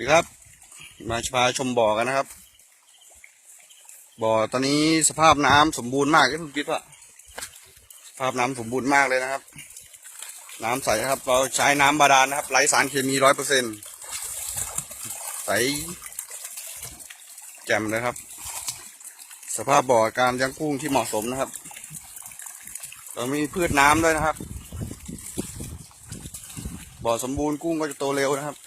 ดีครับ มาพาชมบ่อกันนะครับ บ่อตอนนี้สภาพน้ำสมบูรณ์มากที่คุณคิดว่าสภาพน้ำสมบูรณ์มากเลยนะครับ น้ำใสครับ เราใช้น้ำบาดาลนะครับไร้สารเคมีร้อยเปอร์เซ็นใสแจ่มเลยครับ สภาพบ่อการเลี้ยงกุ้งที่เหมาะสมนะครับ เรามีพืชน้ำด้วยนะครับ บ่อสมบูรณ์กุ้งก็จะโตเร็วนะครับ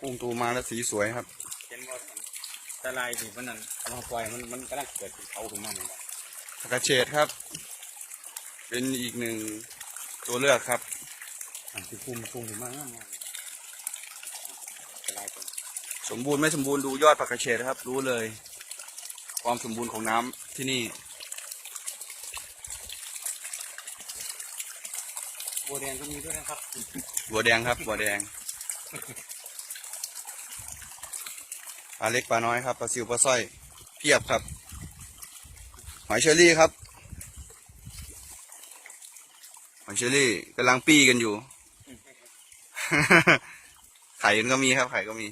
กุ้งตัวมาแล้วสีสวยครับเห็นว่าตะไลที่มันนั่นเอามาปล่อยมันมันกำลังเกิดเขาขึ้นมาเหมือนกันผักกระเฉดครับ เป็นอีกหนึ่งตัวเลือกครับอันที่คุ้มคุ้มขึ้นมากมากตะไลตัวสมบูรณ์ไม่สมบูรณ์ดูยอดผักกระเฉดครับ รู้เลย ความสมบูรณ์ของน้ำที่นี่บัวแดงก็มีด้วยนะครับ บัวแดงครับ บัวแดง ปลาเล็กปลาน้อยครับปลาซิวปลาสร้อยเพียบครับ หอยเชอรี่ครับ หอยเชอรี่กำลังปี้กันอยู่ ไข่ก็มีครับ ไข่ก็มี